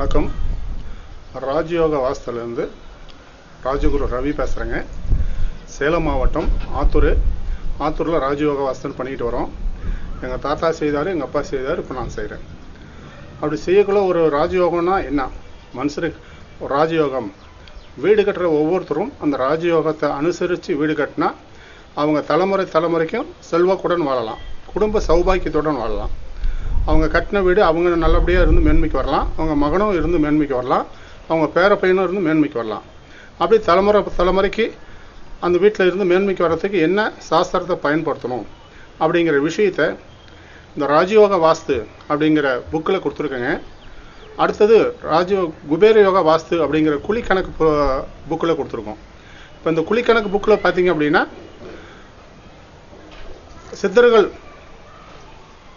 வணக்கம். ராஜயோக வாஸ்துலேருந்து ராஜகுரு ரவி பேசுகிறேங்க சேலம் மாவட்டம் ஆத்தூர். ஆத்தூரில் ராஜயோக வாசல் பண்ணிக்கிட்டு வரோம். எங்கள் தாத்தா செய்தார் எங்கள் அப்பா செய்தார் இப்போ நான் செய்கிறேன் அப்படி செய்யக்குள்ள ஒரு ராஜயோகம்னா என்ன? மனுஷருக்கு ஒரு ராஜயோகம். வீடு கட்டுற ஒவ்வொருத்தரும் அந்த ராஜயோகத்தை அனுசரித்து வீடு கட்டினா அவங்க தலைமுறை தலைமுறைக்கும் செல்வாக்குடன் வாழலாம். குடும்ப சௌபாக்கியத்துடன் வாழலாம். அவங்க கட்டின வீடு அவங்க நல்லபடியாக இருந்து மேன்மைக்கு வரலாம். அவங்க மகனும் இருந்து மேன்மைக்கு வரலாம். அவங்க பேர பையனும் இருந்து மேன்மைக்கு வரலாம். அப்படி தலைமுறை தலைமுறைக்கு அந்த வீட்டில் இருந்து மேன்மைக்கு வர்றதுக்கு என்ன சாஸ்திரத்தை பயன்படுத்தணும்? அப்படிங்கிற விஷயத்தை இந்த ராஜயோக வாஸ்து அப்படிங்கிற புக்கில் கொடுத்துருக்கேங்க. அடுத்தது ராஜயோ குபேர யோகா வாஸ்து அப்படிங்கிற குழிக்கணக்கு புக்கில் கொடுத்துருக்கோம். இப்போ இந்த குழிக்கணக்கு புக்கில் பார்த்தீங்க அப்படின்னா சித்தர்கள்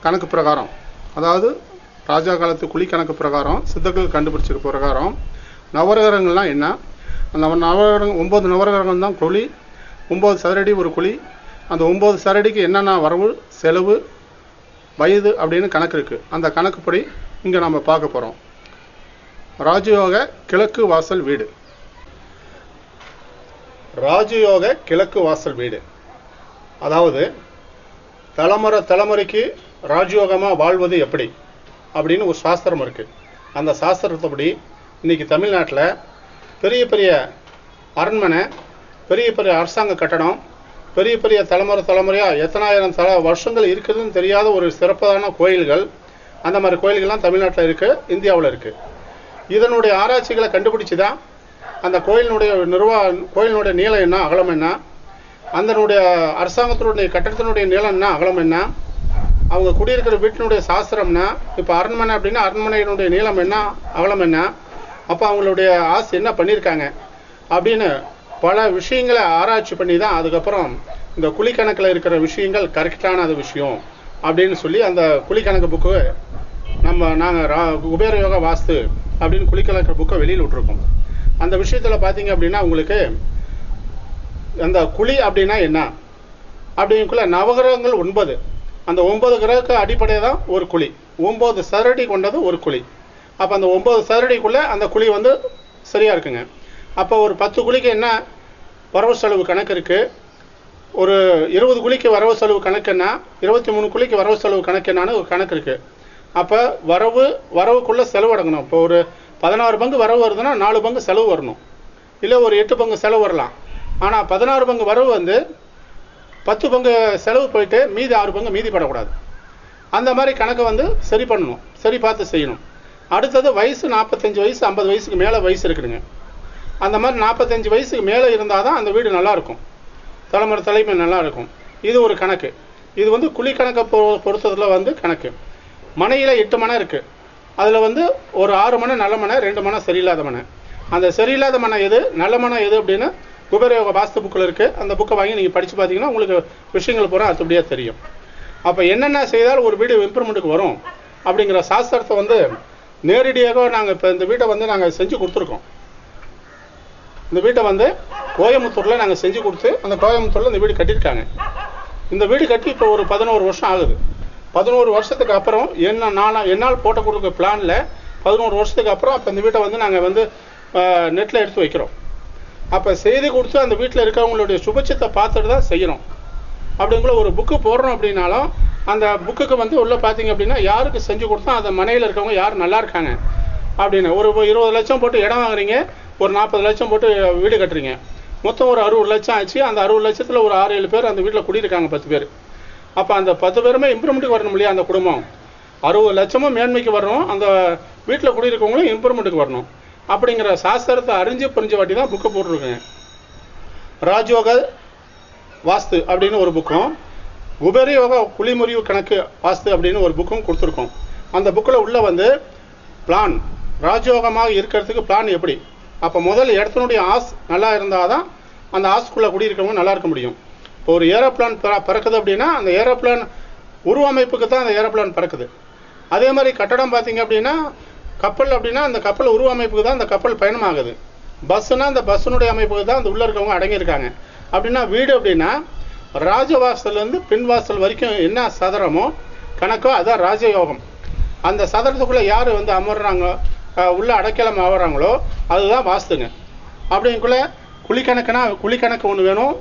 கணக்கு பிரகாரம் அதாவது ராஜா காலத்து குழி கணக்கு பிரகாரம் சித்தர்கள் கண்டுபிடிச்சிருக்க பிரகாரம் நவரகரங்கள்லாம் என்ன? அந்த நவரகம் ஒம்பது நவரகரங்கள் தான் குழி ஒம்பது சதுரடி ஒரு குழி. அந்த ஒம்பது சதுரடிக்கு என்னென்ன வரவு செலவு வயது அப்படின்னு கணக்கு இருக்குது அந்த கணக்குப்படி இங்கே நம்ம பார்க்க போகிறோம் ராஜயோக கிழக்கு வாசல் வீடு. ராஜயோக கிழக்கு வாசல் வீடு. அதாவது தலைமுறை தலைமுறைக்கு ராஜயோகமாக வாழ்வது எப்படி? அப்படின்னு ஒரு சாஸ்திரம் இருக்குது அந்த சாஸ்திரத்தபடி இன்றைக்கி தமிழ்நாட்டில் பெரிய பெரிய அரண்மனை பெரிய பெரிய அரசாங்க கட்டடம் பெரிய பெரிய தலைமுறை தலைமுறையாக எத்தனாயிரம் தல வருஷங்கள் இருக்குதுன்னு தெரியாத ஒரு சிறப்பான கோயில்கள் அந்த மாதிரி கோயில்கள்லாம் தமிழ்நாட்டில் இருக்குது இந்தியாவில் இருக்குது இதனுடைய ஆராய்ச்சிகளை கண்டுபிடிச்சி தான் அந்த கோயிலினுடைய நிர்வா கோயிலினுடைய நீளம் என்ன அகலம் என்ன? அதனுடைய அரசாங்கத்தினுடைய கட்டடத்தினுடைய நீளம் என்ன அகலம் என்ன? அவங்க குடியிருக்கிற வீட்டினுடைய சாஸ்திரம்னா இப்போ அரண்மனை அப்படின்னா அரண்மனையினுடைய நீளம் என்ன அவலம் என்ன? அப்போ அவங்களுடைய ஆசை என்ன பண்ணியிருக்காங்க அப்படின்னு பல விஷயங்களை ஆராய்ச்சி பண்ணி தான் அதுக்கப்புறம் இந்த குழிக்கணக்கில் இருக்கிற விஷயங்கள் கரெக்டான அது விஷயம் அப்படின்னு சொல்லி அந்த குழிக்கணக்கு புக்கு நம்ம நாங்கள் ரா குபேர யோகா வாஸ்து அப்படின்னு குழிக்கணக்கு புக்கை வெளியில் விட்டுருக்கோம். அந்த விஷயத்தில் பார்த்தீங்க அப்படின்னா உங்களுக்கு அந்த குழி அப்படின்னா என்ன? அப்படிங்குள்ள நவகிரகங்கள் ஒன்பது. அந்த ஒன்பது கிரகக்கு அடிப்படை தான் ஒரு குழி. ஒம்பது சதுரடி கொண்டது ஒரு குழி. அப்போ அந்த ஒம்பது சரடிக்குள்ளே அந்த குழி வந்து சரியாக இருக்குங்க. அப்போ ஒரு பத்து குழிக்கு என்ன வரவு செலவு கணக்கு இருக்குது ஒரு இருபது குழிக்கு வரவு செலவு கணக்குன்னா இருபத்தி மூணு குழிக்கு வரவு செலவு கணக்குன்னான்னு ஒரு கணக்கு இருக்குது அப்போ வரவு வரவுக்குள்ளே செலவு அடங்கணும். இப்போ ஒரு பதினாறு பங்கு வரவு வருதுன்னா நாலு பங்கு செலவு வரணும். இல்லை ஒரு எட்டு பங்கு செலவு வரலாம். ஆனால் பதினாறு பங்கு வரவு வந்து பத்து பங்கு செலவு போயிட்டு மீதி ஆறு பங்கு மீதி படக்கூடாது. அந்த மாதிரி கணக்கை வந்து சரி பண்ணணும். சரி பார்த்து செய்யணும். அடுத்தது வயசு நாற்பத்தஞ்சு வயசு ஐம்பது வயசுக்கு மேலே வயசு இருக்குதுங்க. அந்த மாதிரி நாற்பத்தஞ்சு வயசுக்கு மேலே இருந்தால் தான் அந்த வீடு நல்லாயிருக்கும். தலைமுறை தலைமை நல்லாயிருக்கும். இது ஒரு கணக்கு. இது வந்து குழி கணக்கை பொ பொறுத்ததில் வந்து கணக்கு. மனையில் எட்டு மனை இருக்குது அதில் வந்து ஒரு ஆறு மனை நல்ல மனை ரெண்டு மனை சரியில்லாத மனை. அந்த சரியில்லாத மனை எது நல்ல மனை எது அப்படின்னு குபேரயோக வாஸ்து புக்கில் இருக்குது அந்த புக்கை வாங்கி நீங்கள் படித்து பார்த்தீங்கன்னா உங்களுக்கு விஷயங்கள் பூரா அதுபடியாக தெரியும். அப்போ என்னென்ன செய்தால் ஒரு வீடு இம்ப்ரூவ்மெண்ட்டுக்கு வரும் அப்படிங்கிற சாஸ்திரத்தை வந்து நேரடியாக நாங்கள் இப்போ இந்த வீட்டை வந்து நாங்கள் செஞ்சு கொடுத்துருக்கோம். இந்த வீட்டை வந்து கோயம்புத்தூரில் நாங்கள் செஞ்சு கொடுத்து அந்த கோயம்புத்தூரில் இந்த வீடு கட்டியிருக்காங்க. இந்த வீடு கட்டி இப்போ ஒரு பதினோரு வருஷம் ஆகுது. பதினோரு வருஷத்துக்கு அப்புறம் என்ன நான் என்னால் போட்ட கொடுக்க பிளானில் பதினோரு வருஷத்துக்கு அப்புறம் அப்போ இந்த வீட்டை வந்து நாங்கள் வந்து நெட்டில் எடுத்து வைக்கிறோம். அப்போ செய்து கொடுத்து அந்த வீட்டில் இருக்கவங்களுடைய சுபட்சத்தை பார்த்துட்டு தான் செய்யணும். அப்படிங்கிற ஒரு புக்கு போடுறோம் அப்படின்னாலும் அந்த புக்குக்கு வந்து உள்ளே பார்த்தீங்க அப்படின்னா யாருக்கு செஞ்சு கொடுத்தா அந்த மனையில் இருக்கவங்க யார் நல்லா இருக்காங்க அப்படின்னு. ஒரு இருபது லட்சம் போட்டு இடம் வாங்குறீங்க ஒரு நாற்பது லட்சம் போட்டு வீடு கட்டுறீங்க. மொத்தம் ஒரு அறுபது லட்சம் ஆச்சு அந்த அறுபது லட்சத்தில் ஒரு ஆறு ஏழு பேர் அந்த வீட்டில் குடியிருக்காங்க பத்து பேர். அப்போ அந்த பத்து பேருமே இம்ப்ரூவ்மெண்ட்டுக்கு வரணும் இல்லையா அந்த குடும்பம்? அறுபது லட்சமும் மேன்மைக்கு வரணும் அந்த வீட்டில் குடியிருக்கவங்களும் இம்ப்ரூவ்மெண்ட்டுக்கு வரணும். அப்படிங்கிற சாஸ்திரத்தை அறிஞ்சு புரிஞ்ச வாட்டி தான் புக்கை போட்டிருக்கேன். ராஜயோக வாஸ்து அப்படின்னு ஒரு புக்கும் உபரியோக குளிமுறிவு கணக்கு வாஸ்து அப்படின்னு ஒரு புக்கும் கொடுத்துருக்கோம். அந்த புக்கில் உள்ளே வந்து பிளான் ராஜயோகமாக இருக்கிறதுக்கு பிளான் எப்படி? அப்போ முதல் இடத்தினுடைய ஆஸ் நல்லா இருந்தால் தான் அந்த ஆஸ்க்குள்ளே குடியிருக்கவங்க நல்லா இருக்க முடியும். இப்போ ஒரு ஏரோப்ளான் பறக்குது அப்படின்னா அந்த ஏரோப்ளான் உருவமைப்புக்கு தான் அந்த ஏரோப்ளான் பறக்குது. அதே மாதிரி கட்டடம் பார்த்தீங்க அப்படின்னா கப்பல் அப்படின்னா அந்த கப்பல் உருவ அமைப்புக்கு தான் அந்த கப்பல் பயணமாகுது. பஸ்ஸுனா அந்த பஸ்ஸினுடைய அமைப்புக்கு தான் அந்த உள்ளே இருக்கவங்க அடங்கியிருக்காங்க. அப்படின்னா வீடு அப்படின்னா ராஜவாசல்லேருந்து பின்வாசல் வரைக்கும் என்ன சதுரமோ கணக்கோ அதுதான் ராஜயோகம். அந்த சதுரத்துக்குள்ளே யார் வந்து அமர்றாங்க உள்ளே அடைக்கலம் ஆகுறாங்களோ அதுதான் வாஸ்துங்க. அப்படிங்குள்ள குழிக்கணக்குனா குழிக்கணக்கு ஒன்று வேணும்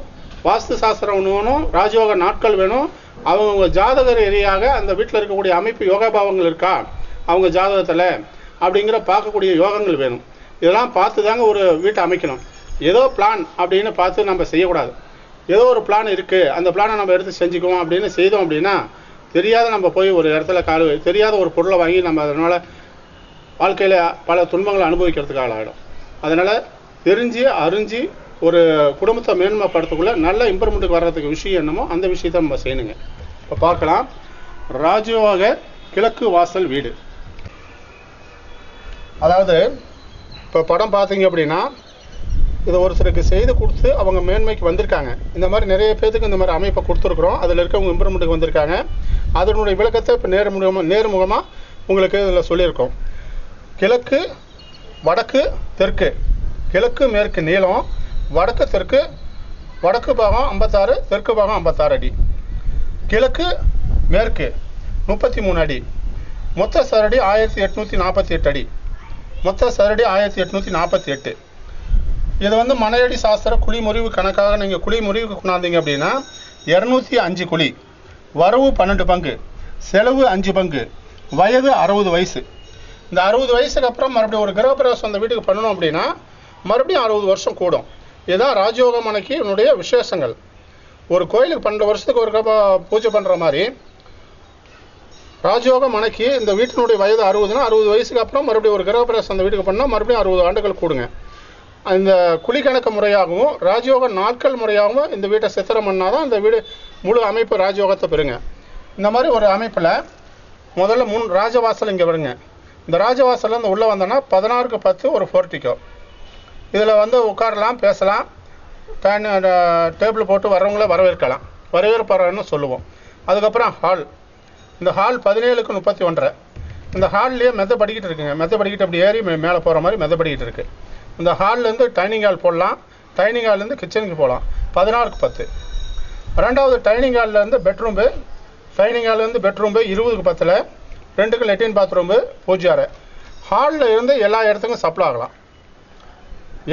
வாஸ்து சாஸ்திரம் ஒன்று வேணும் ராஜயோக நாட்கள் வேணும். அவங்க ஜாதக ரீதியாக அந்த வீட்டில் இருக்கக்கூடிய அமைப்பு யோகாபாவங்கள் இருக்கா? அவங்க ஜாதகத்தில். அப்படிங்கிற பார்க்கக்கூடிய யோகங்கள் வேணும். இதெல்லாம் பார்த்து தாங்க ஒரு வீட்டை அமைக்கணும். ஏதோ பிளான் அப்படின்னு பார்த்து நம்ம செய்யக்கூடாது. ஏதோ ஒரு பிளான் இருக்குது அந்த பிளானை நம்ம எடுத்து செஞ்சுக்குவோம் அப்படின்னு செய்தோம் அப்படின்னா தெரியாத நம்ம போய் ஒரு இடத்துல கால் தெரியாத ஒரு பொருளை வாங்கி நம்ம அதனால் வாழ்க்கையில் பல துன்பங்களை அனுபவிக்கிறதுக்கு ஆளாகிடும் அதனால் தெரிஞ்சு அறிஞ்சு ஒரு குடும்பத்தை மேன்மைப்படுத்தக்குள்ள நல்ல இம்ப்ரூவ்மெண்ட்டுக்கு வர்றதுக்கு விஷயம் என்னமோ அந்த விஷயத்தை நம்ம செய்யணுங்க. இப்போ பார்க்கலாம். ராஜயோக கிழக்கு வாசல் வீடு. அதாவது இப்போ படம் பார்த்தீங்க அப்படின்னா இதை ஒருத்தருக்கு செய்து கொடுத்து அவங்க மேன்மைக்கு வந்திருக்காங்க. இந்த மாதிரி நிறைய பேர்த்துக்கு இந்த மாதிரி அமைப்பை கொடுத்துருக்குறோம். அதில் இருக்கவங்க இம்ப்ரூவ்மெண்ட்டுக்கு வந்திருக்காங்க. அதனுடைய விளக்கத்தை இப்போ நேர்முகமாக நேர்முகமாக உங்களுக்கு இதில் சொல்லியிருக்கோம். கிழக்கு வடக்கு தெற்கு. கிழக்கு மேற்கு நீளம் வடக்கு தெற்கு வடக்கு பாகம் ஐம்பத்தாறு தெற்கு பாகம் ஐம்பத்தாறு அடி. கிழக்கு மேற்கு முப்பத்தி மூணு அடி. மொத்த சரடி ஆயிரத்தி எட்நூற்றி நாற்பத்தி எட்டு அடி. மொத்த சரடி ஆயிரத்தி எட்நூற்றி நாற்பத்தி எட்டு. இது வந்து மனையடி சாஸ்திர குழி முறிவு கணக்காக நீங்கள் குழி முறிவுக்கு கொண்டாந்தீங்க அப்படின்னா இரநூத்தி அஞ்சு குழி. வரவு பன்னெண்டு பங்கு செலவு அஞ்சு பங்கு வயது அறுபது வயசு. இந்த அறுபது வயசுக்கு அப்புறம் மறுபடியும் ஒரு கிரகப்பிரவேசம் அந்த வீட்டுக்கு பண்ணணும் அப்படின்னா மறுபடியும் அறுபது வருஷம் கூடும். இதுதான் ராஜயோகம் மனைக்கு என்னுடைய விசேஷங்கள். ஒரு கோயிலுக்கு பன்னெண்டு வருஷத்துக்கு ஒரு பூஜை பண்ணுற மாதிரி ராஜயோக மனைக்கு இந்த வீட்டினுடைய வயது அறுபதுனா அறுபது வயசுக்கு அப்புறம் மறுபடியும் ஒரு கிரகப்பிரவேசம் அந்த வீட்டுக்கு பண்ணால் மறுபடியும் அறுபது ஆண்டுகள் கூடுங்க. இந்த குழிக்கணக்கு முறையாகவும் ராஜயோக நாட்கள் முறையாகவும் இந்த வீட்டை சித்திரம் பண்ணாதான் இந்த வீடு முழு அமைப்பு ராஜயோகத்தை பெறுங்க. இந்த மாதிரி ஒரு அமைப்பில் முதல்ல முன் ராஜவாசல் இங்கே வருங்க. இந்த ராஜவாசலில் இருந்து உள்ளே வந்தோன்னா பதினாறுக்கு பத்து ஒரு ஃபோர்ட்டிக்கோ இதில் வந்து உட்காரலாம் பேசலாம். ஃபேன் டேபிள் போட்டு வரவங்கள வரவேற்கலாம். வரவேற்பறன்னு சொல்லுவோம். அதுக்கப்புறம் ஹால் இந்த ஹால் பதினேழுக்கு முப்பத்தி ஒன்றரை இந்த ஹால்லேயே மெத்த படிக்கிட்டு இருக்குங்க. மெத்த படிக்கிட்டு அப்படி ஏறி மேலே போகிற மாதிரி மெத்த படிக்கிட்டு இருக்குது இந்த ஹால்லேருந்து டைனிங் ஹால் போடலாம். டைனிங் ஹால்லேருந்து கிச்சனுக்கு போகலாம். பதினாறுக்கு பத்து. ரெண்டாவது டைனிங் ஹால்லேருந்து பெட்ரூம்பு டைனிங் ஹால்லேருந்து பெட்ரூம்பு இருபதுக்கு பத்தில் ரெண்டுக்கு லெட்டின் பாத்ரூம்பு பூஜை அறை. ஹாலில் இருந்து எல்லா இடத்துக்கும் சப்ளை ஆகலாம்.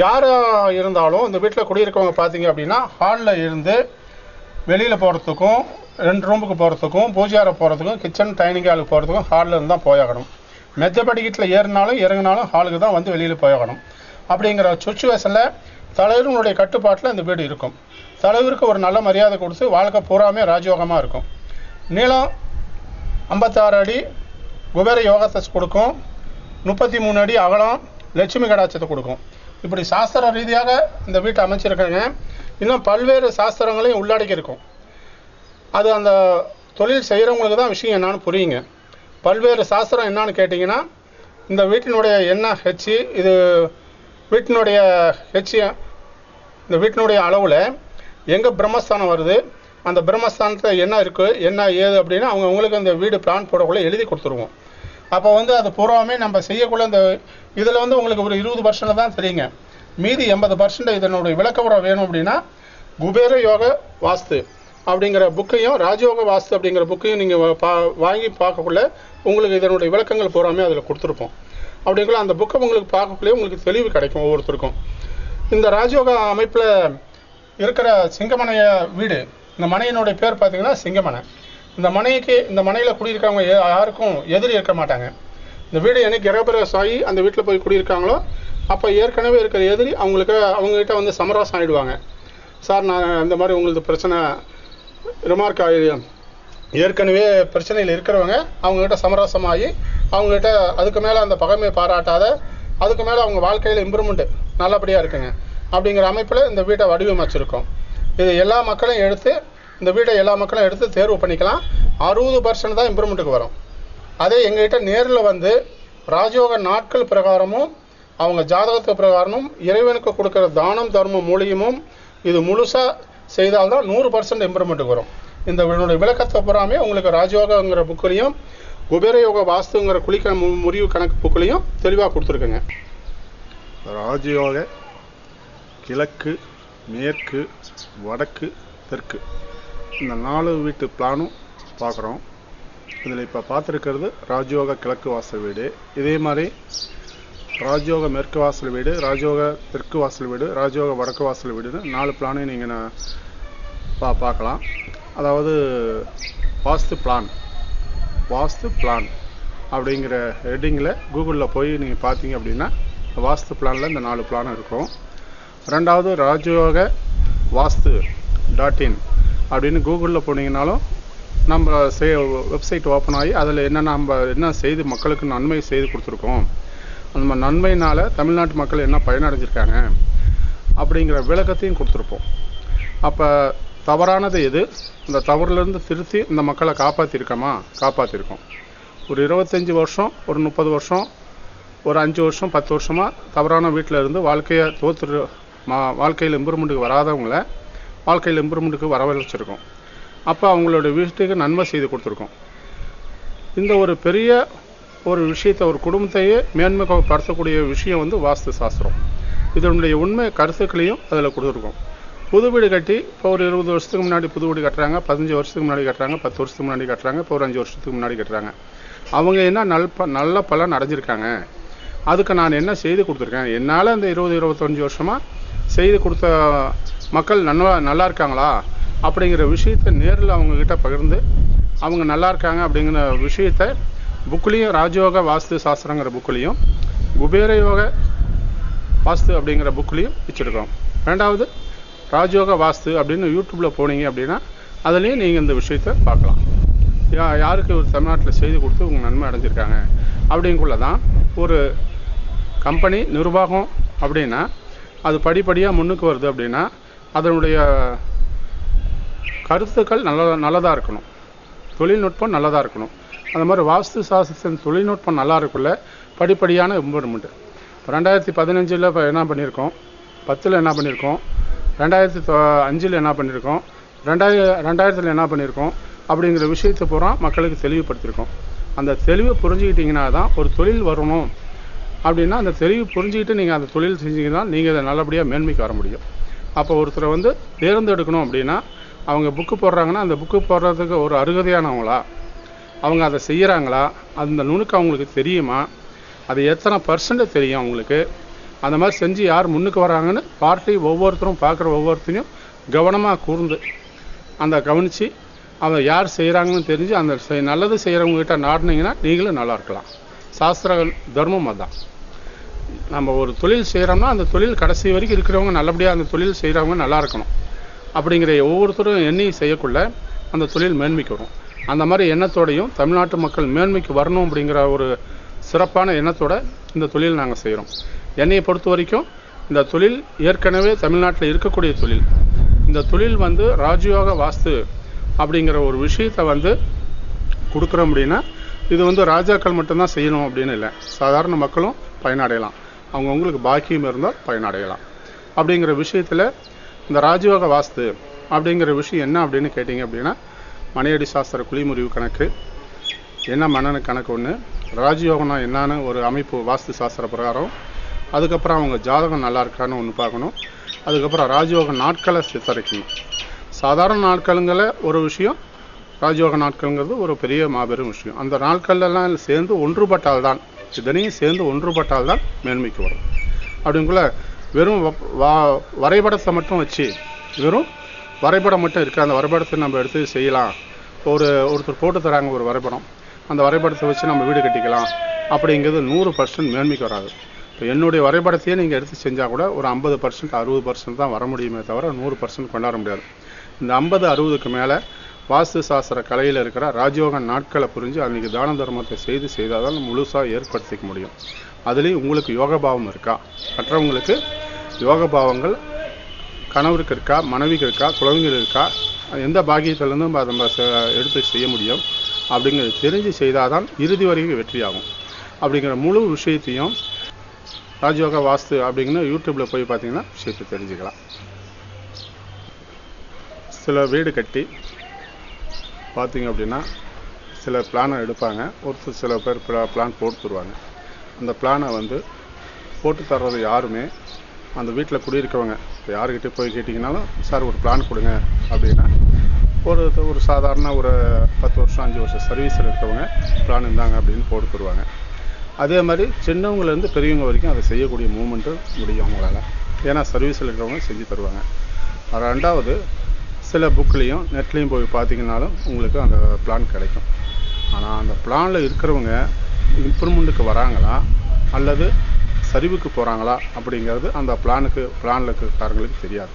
யாராக இருந்தாலும் இந்த வீட்டில் குடியிருக்கவங்க பார்த்தீங்க அப்படின்னா ஹாலில் இருந்து வெளியில் போகிறதுக்கும் ரெண்டு ரூமுக்கு போகிறதுக்கும் பூஜை அறை போகிறதுக்கும் கிச்சன் டைனிங் ஹாலுக்கு போகிறதுக்கும் ஹாலில் இருந்து தான் போயாகணும். மெத்தப்படி படிக்கட்டில் ஏறினாலும் இறங்கினாலும் ஹாலுக்கு தான் வந்து வெளியில் போயாகணும். அப்படிங்கிற சுச்சுவேஷனில் தலைவர்களுடைய கட்டுப்பாட்டில் இந்த வீடு இருக்கும். தலைவருக்கு ஒரு நல்ல மரியாதை கொடுத்து வாழ்க்கை பூராமே ராஜயோகமாக இருக்கும். நீளம் ஐம்பத்தாறு அடி குபேர யோகத்தை கொடுக்கும். முப்பத்தி மூணு அடி அகலம் லட்சுமி கடாட்சத்தை கொடுக்கும். இப்படி சாஸ்திர ரீதியாக இந்த வீட்டை அமைச்சிருக்காங்க. இன்னும் பல்வேறு சாஸ்திரங்களையும் உள்ளடக்கி இருக்கும். அது அந்த தொழில் செய்கிறவங்களுக்கு தான் விஷயம் என்னான்னு புரியுங்க. பல்வேறு சாஸ்திரம் என்னான்னு கேட்டிங்கன்னா இந்த வீட்டினுடைய என்ன ஹெச்சு இது வீட்டினுடைய ஹெச்சு இந்த வீட்டினுடைய அளவில் எங்கே பிரம்மஸ்தானம் வருது அந்த பிரம்மஸ்தானத்தில் என்ன இருக்குது என்ன ஏது அப்படின்னு அவங்க அவங்களுக்கு அந்த வீடு பிளான் போடக்குள்ளே எழுதி கொடுத்துருவோம். அப்போ வந்து அது பூர்வமே நம்ம செய்யக்குள்ள இந்த இதில் வந்து உங்களுக்கு ஒரு இருபது பர்சன்ட் தான் தெரியுங்க. மீதி எண்பது பர்சன்ட் இதனுடைய விளக்கவுரம் வேணும் அப்படின்னா குபேர யோக வாஸ்து. அப்படிங்கிற புக்கையும் ராஜயோக வாஸ்து அப்படிங்கிற புக்கையும் நீங்கள் பா வாங்கி பார்க்கக்குள்ள உங்களுக்கு இதனுடைய விளக்கங்கள் பூராமே அதில் கொடுத்துருப்போம். அப்படிங்கிற அந்த புக்கை உங்களுக்கு பார்க்கக்குள்ளே உங்களுக்கு தெளிவு கிடைக்கும் ஒவ்வொருத்தருக்கும். இந்த ராஜயோக அமைப்பில் இருக்கிற சிங்கமனைய வீடு இந்த மனையினுடைய பேர் பார்த்தீங்கன்னா சிங்கமனை இந்த மனைக்கு இந்த மனையில் குடியிருக்கவங்க யாருக்கும் எதிரி இருக்க மாட்டாங்க. இந்த வீடு என்னைக்கு கிரகப்பிரவேசம் ஆகி அந்த வீட்டில் போய் குடியிருக்காங்களோ அப்போ ஏற்கனவே இருக்கிற எதிரி அவங்களுக்கு அவங்ககிட்ட வந்து சமரசம் ஆகிடுவாங்க சார் நான் இந்த மாதிரி உங்களுக்கு பிரச்சனை ரிமார்க் ஆகி ஏற்கனவே பிரச்சனையில் இருக்கிறவங்க அவங்ககிட்ட சமரசமாகி அவங்ககிட்ட அதுக்கு மேலே அந்த பகைமையை பாராட்டாத அதுக்கு மேலே அவங்க வாழ்க்கையில் இம்ப்ரூவ்மெண்ட்டு நல்லபடியாக இருக்குங்க. அப்படிங்கிற அமைப்பில் இந்த வீட்டை வடிவமைச்சிருக்கோம். இது எல்லா மக்களும் எடுத்து இந்த வீட்டை எல்லா மக்களும் எடுத்து தேர்வு பண்ணிக்கலாம். அறுபது பர்சன்ட் தான் இம்ப்ரூவ்மெண்ட்டுக்கு வரும். அதே எங்ககிட்ட நேரில் வந்து ராஜயோக நாட்கள் பிரகாரமும் அவங்க ஜாதகத்து பிரகாரமும் இறைவனுக்கு கொடுக்குற தானம் தர்மம் மூலியமும் இது முழுசாக செய்தால்தான் நூறு பர்சன்ட் இம்ப்ரூவ்மெண்ட்டுக்கு வரும். இந்த இதனுடைய விளக்கத்தை பூராமே உங்களுக்கு ராஜயோகங்கிற புக்குலையும் குபேரயோக வாஸ்துங்கிற குளிக்க மு- முறிவு கணக்கு புக்குலையும் தெளிவாக கொடுத்துருக்குங்க. ராஜயோக கிழக்கு மேற்கு வடக்கு தெற்கு. இந்த நாலு வீட்டு பிளானும் பார்க்குறோம். இதில் இப்போ பார்த்துருக்கிறது ராஜயோக கிழக்கு வாச வீடு. இதே மாதிரி ராஜயோக மேற்கு வாசல் வீடு ராஜயோக தெற்கு வாசல் வீடு ராஜயோக வடக்கு வாசல் வீடுன்னு நாலு பிளானையும் நீங்கள் நான் பா பார்க்கலாம். அதாவது வாஸ்து பிளான் வாஸ்து பிளான் அப்படிங்கிற ஹெட்டிங்கில் கூகுளில் போய் நீங்கள் பார்த்தீங்க அப்படின்னா வாஸ்து பிளானில் இந்த நாலு பிளான் இருக்கும். ரெண்டாவது ராஜயோக வாஸ்து டாட் இன் அப்படின்னு கூகுளில் போனீங்கனாலும் நம்ம சே வெப்சைட் ஓப்பன் ஆகி அதில் என்னென்ன நம்ம என்ன செய்து மக்களுக்கு நன்மை செய்து கொடுத்துருக்கோம்? அந்த நன்மையினால் தமிழ்நாட்டு மக்கள் என்ன பயனடைஞ்சிருக்காங்க அப்படிங்கிற விளக்கத்தையும் கொடுத்துருப்போம். அப்போ தவறானது எது? இந்த தவறுலேருந்து திருத்தி இந்த மக்களை காப்பாற்றிருக்கோமா காப்பாற்றிருக்கோம் ஒரு இருபத்தஞ்சி வருஷம் ஒரு முப்பது வருஷம் ஒரு அஞ்சு வருஷம் பத்து வருஷமாக தவறான வீட்டில் இருந்து வாழ்க்கையை தோற்று மா வாழ்க்கையில் இம்ப்ரூவ்மெண்ட்டுக்கு வராதவங்கள வாழ்க்கையில் இம்ப்ரூவ்மெண்ட்டுக்கு வரவழைச்சிருக்கோம். அப்போ அவங்களோட வீட்டுக்கு நன்மை செய்து கொடுத்துருக்கோம். இந்த ஒரு பெரிய ஒரு விஷயத்தை ஒரு குடும்பத்தையே மேன்மைப்படுத்தக்கூடிய விஷயம் வந்து வாஸ்து சாஸ்திரம். இதனுடைய உண்மை கருத்துக்களையும் அதில் கொடுத்துருக்கோம். புது வீடு கட்டி இப்போ ஒரு இருபது வருஷத்துக்கு முன்னாடி புது வீடு கட்டுறாங்க பதினஞ்சு வருஷத்துக்கு முன்னாடி கட்டுறாங்க பத்து வருஷத்துக்கு முன்னாடி கட்டுறாங்க இப்போ ஒரு அஞ்சு வருஷத்துக்கு முன்னாடி கட்டுறாங்க. அவங்க என்ன நல் ப நல்ல பலன் அடைஞ்சிருக்காங்க? அதுக்கு நான் என்ன செய்து கொடுத்துருக்கேன்? என்னால் இந்த இருபது இருபத்தஞ்சி வருஷமாக செய்து கொடுத்த மக்கள் நல்லா நல்லா இருக்காங்களா? அப்படிங்கிற விஷயத்தை நேரில் அவங்கக்கிட்ட பகிர்ந்து அவங்க நல்லா இருக்காங்க அப்படிங்கிற விஷயத்த புக்லேயும் ராஜயோக வாஸ்து சாஸ்திரங்கிற புக்லேயும் குபேர யோக வாஸ்து அப்படிங்கிற புக்லேயும் வச்சுருக்கோம். ரெண்டாவது ராஜயோக வாஸ்து அப்படின்னு யூடியூப்பில் போனீங்க அப்படின்னா அதுலேயும் நீங்கள் இந்த விஷயத்தை பார்க்கலாம். யா யாருக்கு ஒரு தமிழ்நாட்டில் செய்து கொடுத்து உங்கள் நன்மை அடைஞ்சிருக்காங்க? அப்படிங்குள்ள தான் ஒரு கம்பெனி நிர்வாகம் அப்படின்னா அது படிப்படியாக முன்னுக்கு வருது அப்படின்னா அதனுடைய கருத்துக்கள் நல்ல நல்லதாக இருக்கணும். தொழில்நுட்பம் நல்லதாக இருக்கணும். அந்த மாதிரி வாஸ்து சாஸ்திரத்தின் தொழில்நுட்பம் நல்லா இருக்குள்ள படிப்படியான இம்ப்ரூவ்மெண்ட்டு ரெண்டாயிரத்தி பதினஞ்சில் இப்போ என்ன பண்ணியிருக்கோம் பத்தில் என்ன பண்ணியிருக்கோம் ரெண்டாயிரத்தி அஞ்சில் என்ன பண்ணியிருக்கோம் ரெண்டாயிர ரெண்டாயிரத்தில் என்ன பண்ணியிருக்கோம் அப்படிங்கிற விஷயத்தை பூரா மக்களுக்கு தெளிவுபடுத்தியிருக்கோம் அந்த தெளிவை புரிஞ்சுக்கிட்டிங்கன்னா தான் ஒரு தொழில் வரணும். அப்படின்னா அந்த தெளிவு புரிஞ்சுக்கிட்டு நீங்கள் அந்த தொழில் செஞ்சீங்கன்னா நீங்கள் அதை நல்லபடியாக மேன்மைக்கு வர முடியும். அப்போ ஒருத்தரை வந்து தேர்ந்தெடுக்கணும் அப்படின்னா அவங்க புக்கு போடுறாங்கன்னா அந்த புக்கு போடுறதுக்கு ஒரு அருகதையானவங்களா? அவங்க அதை செய்கிறாங்களா அந்த நுணுக்கு அவங்களுக்கு தெரியுமா? அது எத்தனை பர்சன்ட் தெரியும் அவங்களுக்கு? அந்த மாதிரி செஞ்சு யார் முன்னுக்கு வராங்கன்னு பார்ட்டி ஒவ்வொருத்தரும் பார்க்குற ஒவ்வொருத்தரையும் கவனமாக கூர்ந்து அந்த கவனித்து அதை யார் செய்கிறாங்கன்னு தெரிஞ்சு அந்த செய்- நல்லது செய்கிறவங்ககிட்ட நாடினீங்கன்னா நீங்களும் நல்லா இருக்கலாம். சாஸ்திர தர்மம் அதான். நம்ம ஒரு தொழில் செய்கிறோம்னா அந்த தொழில் கடைசி வரைக்கும் இருக்கிறவங்க நல்லபடியாக அந்த தொழில் செய்கிறவங்க நல்லா இருக்கணும். அப்படிங்கிற ஒவ்வொருத்தரும் எண்ணி செய்யக்குள்ள அந்த தொழில் மேன்மைக்கு வரும். அந்த மாதிரி எண்ணத்தோடையும் தமிழ்நாட்டு மக்கள் மேன்மைக்கு வரணும் அப்படிங்கிற ஒரு சிறப்பான எண்ணத்தோட இந்த தொழில் நாங்கள் செய்கிறோம் என்னையை பொறுத்த வரைக்கும் இந்த தொழில் ஏற்கனவே தமிழ்நாட்டில் இருக்கக்கூடிய தொழில். இந்த தொழில் வந்து ராஜயோக வாஸ்து அப்படிங்கிற ஒரு விஷயத்தை வந்து கொடுக்குறோம் அப்படின்னா இது வந்து ராஜாக்கள் மட்டும்தான் செய்யணும் அப்படின்னு இல்லை. சாதாரண மக்களும் பயனடையலாம். அவங்கவுங்களுக்கு பாக்கியம் இருந்தால் பயனடையலாம். அப்படிங்கிற விஷயத்தில் இந்த ராஜயோக வாஸ்து அப்படிங்கிற விஷயம் என்ன அப்படின்னு கேட்டிங்க அப்படின்னா மனையடி சாஸ்திர குழிமுறிவு கணக்கு. என்ன மன்னனு கணக்கு ஒன்று ராஜயோகம்னா என்னன்னு ஒரு அமைப்பு வாஸ்து சாஸ்திர பிரகாரம். அதுக்கப்புறம் அவங்க ஜாதகம் நல்லா இருக்கான்னு ஒன்று பார்க்கணும். அதுக்கப்புறம் ராஜயோக நாட்களை சித்தரிக்கணும். சாதாரண நாட்களுங்கிற ஒரு விஷயம் ராஜயோக நாட்கள்ங்கிறது ஒரு பெரிய மாபெரும் விஷயம். அந்த நாட்கள்லாம் சேர்ந்து ஒன்றுபட்டால் தான் இதனையும் சேர்ந்து ஒன்றுபட்டால் தான் மேன்மைக்கு வரும். அப்படிங்குள்ள வெறும் வா- வரைபடத்தை மட்டும் வச்சு வெறும் வரைபடம் மட்டும் இருக்குது அந்த வரைபடத்தை நம்ம எடுத்து செய்யலாம். ஒரு ஒருத்தர் போட்டு தராங்க ஒரு வரைபடம். அந்த வரைபடத்தை வச்சு நம்ம வீடு கட்டிக்கலாம். அப்படிங்கிறது நூறு பர்சன்ட் மேன்மைக்கு வராது. இப்போ என்னுடைய வரைபடத்தையே நீங்கள் எடுத்து செஞ்சால் கூட ஒரு ஐம்பது பர்சன்ட் அறுபது பர்சன்ட் தான் வர முடியுமே தவிர நூறு பர்சன்ட் கொண்டாட முடியாது. இந்த ஐம்பது அறுபதுக்கு மேலே வாஸ்து சாஸ்திர கலையில் இருக்கிற ராஜயோக நாட்களை புரிஞ்சு அன்றைக்கி தான தர்மத்தை செய்து செய்தால் தான் முழுசாக ஏற்படுத்திக்க முடியும். அதுலேயும் உங்களுக்கு யோக பாவம் இருக்கா? மற்றவங்களுக்கு யோக பாவங்கள் கணவருக்கு இருக்கா மனைவிக்கு இருக்கா குழந்தைகள் இருக்கா எந்த பாக்கியத்திலேருந்தும் அதை நம்ம செ- எடுத்து செய்ய முடியும். அப்படிங்கிறது தெரிஞ்சு செய்தால் தான் இறுதி வரைக்கும் வெற்றியாகும். அப்படிங்கிற முழு விஷயத்தையும் ராஜயோக வாஸ்து அப்படிங்கிற யூடியூப்பில் போய் பார்த்தீங்கன்னா விஷயத்தை தெரிஞ்சுக்கலாம். சில வீடு கட்டி பார்த்தீங்க அப்படின்னா சில பிளானை எடுப்பாங்க. ஒருத்தர் சில பேர் பிளான் போட்டு தருவாங்க. அந்த பிளானை வந்து போட்டு தர்றது யாருமே அந்த வீட்டில் குடியிருக்கவங்க. இப்போ யாருக்கிட்ட போய் கேட்டிங்கனாலும் சார் ஒரு பிளான் கொடுங்க அப்படின்னா ஒரு ஒரு சாதாரண ஒரு பத்து வருஷம் அஞ்சு வருஷம் சர்வீஸில் இருக்கவங்க பிளான் இருந்தாங்க அப்படின்னு போட்டு தருவாங்க. அதே மாதிரி சின்னவங்கலேருந்து பெரியவங்க வரைக்கும் அதை செய்யக்கூடிய மூமெண்ட்டு முடியும் அவங்களால. ஏன்னா சர்வீஸில் இருக்கிறவங்க செஞ்சு தருவாங்க. ரெண்டாவது சில புக்லேயும் நெட்லேயும் போய் பார்த்தீங்கனாலும் உங்களுக்கு அந்த பிளான் கிடைக்கும். ஆனால் அந்த பிளானில் இருக்கிறவங்க இம்ப்ரூவ்மெண்ட்டுக்கு வராங்களா? அல்லது சரிவுக்கு போகிறாங்களா அப்படிங்கிறது அந்த பிளானுக்கு பிளானில் இருக்கிறவங்களுக்கு தெரியாது.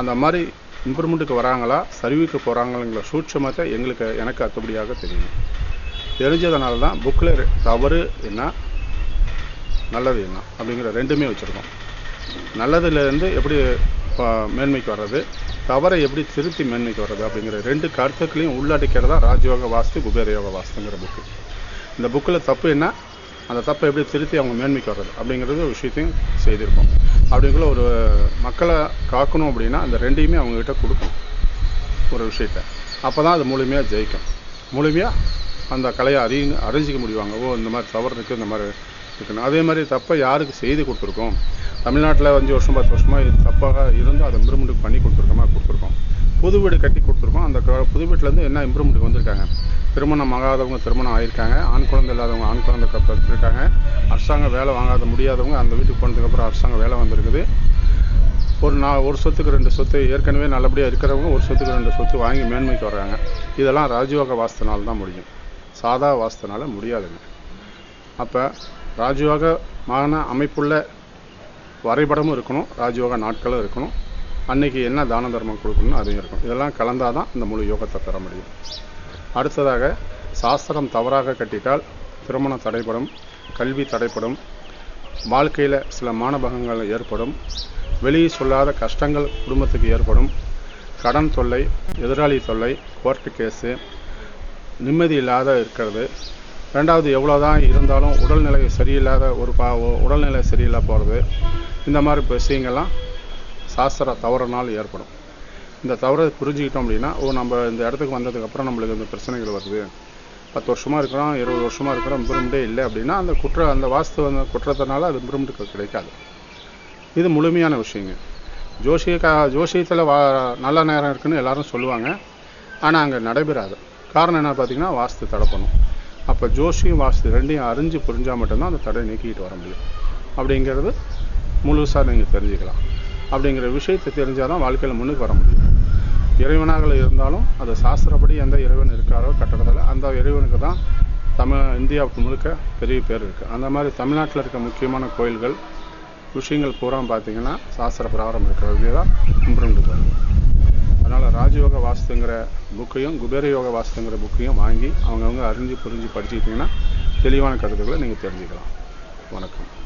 அந்த மாதிரி இம்ப்ரூவ்மெண்ட்டுக்கு வராங்களா சரிவுக்கு போகிறாங்களங்கிற சூட்சமத்தை எங்களுக்கு எனக்கு அத்துப்படியாக தெரியும். தெரிஞ்சதுனால தான் புக்கில் தவறு என்ன நல்லது என்ன அப்படிங்கிற ரெண்டுமே வச்சுருக்கோம். நல்லதுலேருந்து எப்படி மேன்மைக்கு வர்றது தவறை எப்படி திருத்தி மேன்மைக்கு வர்றது அப்படிங்கிற ரெண்டு கருத்துக்களையும் உள்ளடக்கிறதா ராஜயோக வாஸ்து குபேர யோக வாஸ்துங்கிற புக்கு. இந்த புக்கில் தப்பு என்ன அந்த தப்பை எப்படி திருத்தி அவங்க மேன்மைக்கு வர்றது அப்படிங்கிறது ஒரு விஷயத்தையும் செய்திருக்கோம். அப்படிங்கிற ஒரு மக்களை காக்கணும் அப்படின்னா அந்த ரெண்டையுமே அவங்கக்கிட்ட கொடுக்கணும். ஒரு விஷயத்த. அப்போ தான் அது முழுமையாக ஜெயிக்கும். முழுமையாக அந்த கலையை அறி அறிஞ்சிக்க முடிவாங்க ஓ இந்த மாதிரி தவறு இருக்குது இந்த மாதிரி இருக்கணும் அதே மாதிரி தப்பை யாருக்கு செய்து கொடுத்துருக்கோம்? தமிழ்நாட்டில் அஞ்சு வருஷம் பத்து வருஷமாக இது தப்பாக இருந்து அதை இம்ப்ரூவ்மெண்ட் பண்ணி கொடுத்துருக்கோமா கொடுத்துருக்கோம். புது வீடு கட்டி கொடுத்துருக்கோம். அந்த க- புது வீட்டிலேருந்து என்ன இம்ப்ரூவ்மெண்ட்டுக்கு வந்திருக்காங்க? திருமணம் ஆகாதவங்க திருமணம் ஆகியிருக்காங்க ஆண் குழந்தை இல்லாதவங்க ஆண் குழந்தை க- அரசாங்கம் அரசாங்க வேலை வாங்காத முடியாதவங்க அந்த வீட்டுக்கு போனதுக்கப்புறம் அரசாங்க வேலை வந்திருக்குது. ஒரு நான் ஒரு சொத்துக்கு ரெண்டு சொத்து ஏற்கனவே நல்லபடியாக இருக்கிறவங்க ஒரு சொத்துக்கு ரெண்டு சொத்து வாங்கி மேன்மைக்கு வர்றாங்க. இதெல்லாம் ராஜயோக வாசத்தினால தான் முடியும். சாதா வாசத்தினால முடியாதுங்க. அப்போ ராஜயோகமான அமைப்புள்ள வரைபடமும் இருக்கணும். ராஜயோக நாட்களும் இருக்கணும். அன்றைக்கி என்ன தான தர்மம் கொடுக்கணும்னு அதையும் இருக்கும் இதெல்லாம் கலந்தால் தான் இந்த முழு யோகத்தை பெற முடியும். அடுத்ததாக சாஸ்திரம் தவறாக கட்டிட்டால் திருமணம் தடைப்படும் கல்வி தடைப்படும் வாழ்க்கையில் சில மானபகங்கள் ஏற்படும் வெளியே சொல்லாத கஷ்டங்கள் குடும்பத்துக்கு ஏற்படும் கடன் தொல்லை எதிராளி தொல்லை கோர்ட்டு கேஸு நிம்மதி இல்லாத இருக்கிறது. ரெண்டாவது எவ்வளோதான் இருந்தாலும் உடல்நிலை சரியில்லாத ஒரு பா உடல்நிலை சரியில்லா போகிறது இந்த மாதிரி விஷயங்கள்லாம் சாஸ்திர தவறுனால் ஏற்படும். இந்த தவறை புரிஞ்சுக்கிட்டோம் அப்படின்னா ஓ நம்ம இந்த இடத்துக்கு வந்ததுக்கப்புறம் நம்மளுக்கு இந்த பிரச்சனைகள் வருது. பத்து வருஷமாக இருக்கிறோம் இருபது வருஷமாக இருக்கிறோம் இம்ப்ரூவ்மெண்ட்டே இல்லை அப்படின்னா அந்த குற்ற அந்த வாஸ்து அந்த குற்றத்தினால அது இம்ப்ரூவ்மெண்ட் கிடைக்காது. இது முழுமையான விஷயங்க. ஜோசிய கா ஜோசியத்தில் வா நல்ல நேரம் இருக்குன்னு எல்லாரும் சொல்லுவாங்க. ஆனால் அங்கே நடைபெறாது. காரணம் என்ன பார்த்தீங்கன்னா வாஸ்து தடை பண்ணும். அப்போ ஜோஷியும் வாஸ்து ரெண்டையும் அறிஞ்சு புரிஞ்சால் மட்டும்தான் அந்த தடை நீக்கிட்டு வர முடியும். அப்படிங்கிறது முழுசாக நீங்கள் தெரிஞ்சுக்கலாம். அப்படிங்கிற விஷயத்தை தெரிஞ்சால் தான் வாழ்க்கையில் முன்னுக்கு வர முடியும். இறைவனாக இருந்தாலும் அது சாஸ்திரப்படி எந்த இறைவன் இருக்காரோ கட்டடத்தில் அந்த இறைவனுக்கு தான் தமிழ் இந்தியாவுக்கு முழுக்க பெரிய பேர் இருக்குது அந்த மாதிரி தமிழ்நாட்டில் இருக்க முக்கியமான கோயில்கள் விஷயங்கள் பூரா பார்த்தீங்கன்னா சாஸ்திர பிரகாரம் இருக்கிறது தான் இம்ப்ரூவ்மெண்ட் வருது அதனால் ராஜயோக வாஸ்துங்கிற புக்கையும் குபேர யோக வாஸ்துங்கிற புக்கையும் வாங்கி அவங்கவுங்க அறிஞ்சு புரிஞ்சு படிச்சுக்கிட்டிங்கன்னா தெளிவான கருத்துக்களை நீங்கள் தெரிஞ்சுக்கலாம். வணக்கம்.